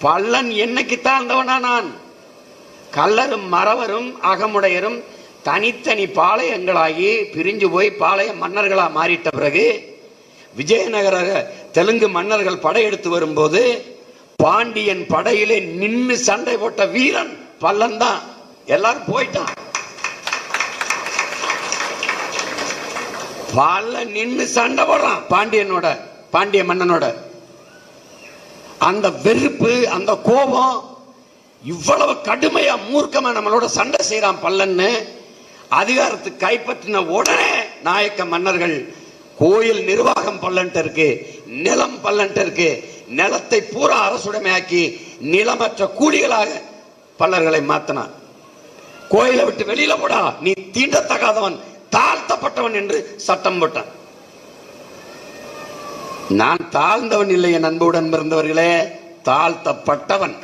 பள்ளன் என்னைக்கு தாழ்ந்தவனா நான்? கல்லரும் மறவரும் அகமுடையரும் தனித்தனி பாளையங்களாகி பிரிஞ்சு போய் பாளைய மன்னர்களாக மாறிட்ட பிறகு விஜயநகர தெலுங்கு மன்னர்கள் படையெடுத்து வரும்போது பாண்டியன் படையிலே நின்று சண்டை போட்ட வீரன் பல்லன் தான். எல்லாரும் போயிட்டான். பல்ல நின்று சண்டை போடுறான் பாண்டியனோட பாண்டிய மன்னனோட. அந்த வெறுப்பு அந்த கோபம் இவ்வளவு கடுமையா மூர்க்கமா நம்மளோட சண்டை செய்யறான் பல்லன்னு அதிகாரத்தை கைப்பற்றின உடனே நாயக்க மன்னர்கள் கோயில் நிர்வாகம் பல்லன்ட்டு இருக்கு நிலம் பல்லன்ட்டு இருக்கு நிலத்தை பூரா அரசுடைமையாக்கி நிலமற்ற கூலிகளாக பல்லர்களை மாத்தினான். கோயிலை விட்டு வெளியில போடா நீ தீண்டத்தகாதவன் தாழ்த்தப்பட்டவன் என்று சட்டம் போட்டான். நான் தாழ்ந்தவன் இல்லை என் அன்புடன் பிறந்தவர்களே தாழ்த்தப்பட்டவன்.